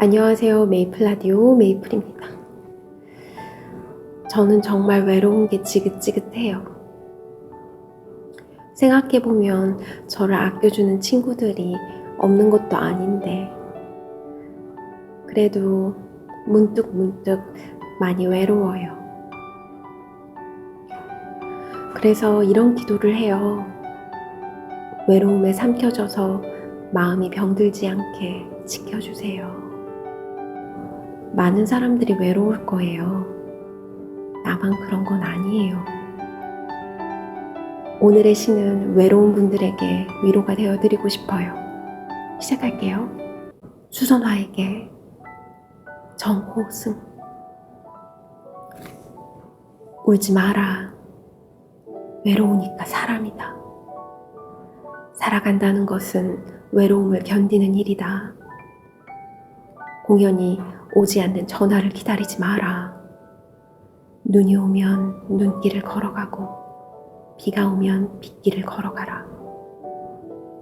안녕하세요. 메이플 라디오 메이플입니다. 저는 정말 외로운 게 지긋지긋해요. 생각해보면 저를 아껴주는 친구들이 없는 것도 아닌데, 그래도 문득 문득 많이 외로워요. 그래서 이런 기도를 해요. 외로움에 삼켜져서 마음이 병들지 않게 지켜주세요. 많은 사람들이 외로울 거예요. 나만 그런 건 아니에요. 오늘의 시는 외로운 분들에게 위로가 되어드리고 싶어요. 시작할게요. 수선화에게 정호승 울지 마라. 외로우니까 사람이다. 살아간다는 것은 외로움을 견디는 일이다. 공연이 오지 않는 전화를 기다리지 마라. 눈이 오면 눈길을 걸어가고 비가 오면 빗길을 걸어가라.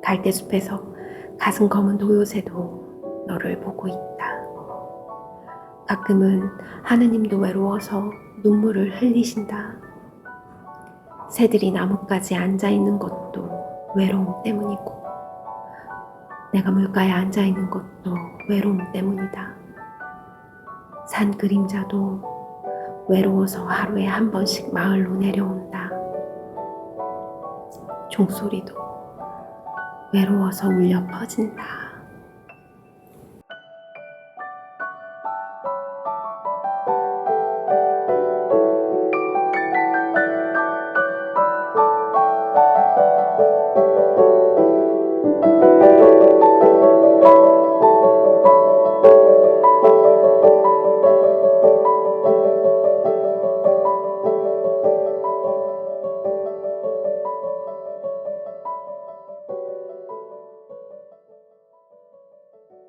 갈대숲에서 가슴 검은 도요새도 너를 보고 있다. 가끔은 하느님도 외로워서 눈물을 흘리신다. 새들이 나뭇가지에 앉아 있는 것도 외로움 때문이고, 내가 물가에 앉아 있는 것도 외로움 때문이다. 산 그림자도 외로워서 하루에 한 번씩 마을로 내려온다. 종소리도 외로워서 울려 퍼진다.